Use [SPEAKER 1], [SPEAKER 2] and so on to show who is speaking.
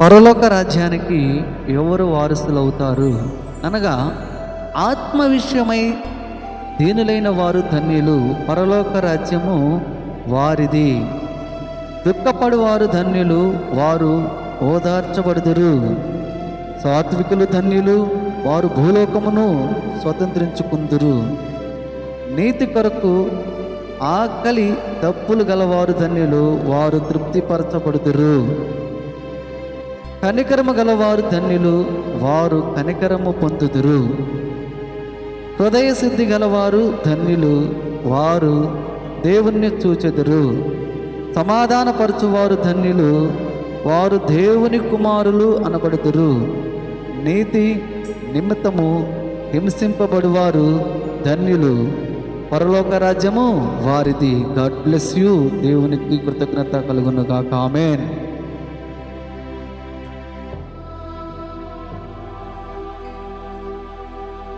[SPEAKER 1] పరలోక రాజ్యానికి ఎవరు వారసులు అవుతారు అనగా ఆత్మ విషయమై దీనులైన వారు ధన్యులు పరలోక రాజ్యము వారిది. దుఃఖపడువారు ధన్యులు వారు ఓదార్చబడుదురు. సాత్వికులు ధన్యులు వారు భూలోకమును స్వతంత్రించుకుందురు. నీతి కొరకు ఆకలి తప్పులు గలవారు ధన్యులు వారు తృప్తిపరచబడుదురు. కనికరము గలవారు ధన్యులు వారు కనికరము పొందుదురు. హృదయ సిద్ధి గలవారు ధన్యులు వారు దేవుణ్ణి చూచెదురు. సమాధానపరచువారు ధన్యులు వారు దేవుని కుమారులు అనబడుదురు. నీతి నిమిత్తము హింసింపబడువారు ధన్యులు. పరలోక రాజ్యము వారిది. God bless you. దేవునికి కృతజ్ఞత కలుగును కామెన్ ఆమెన్.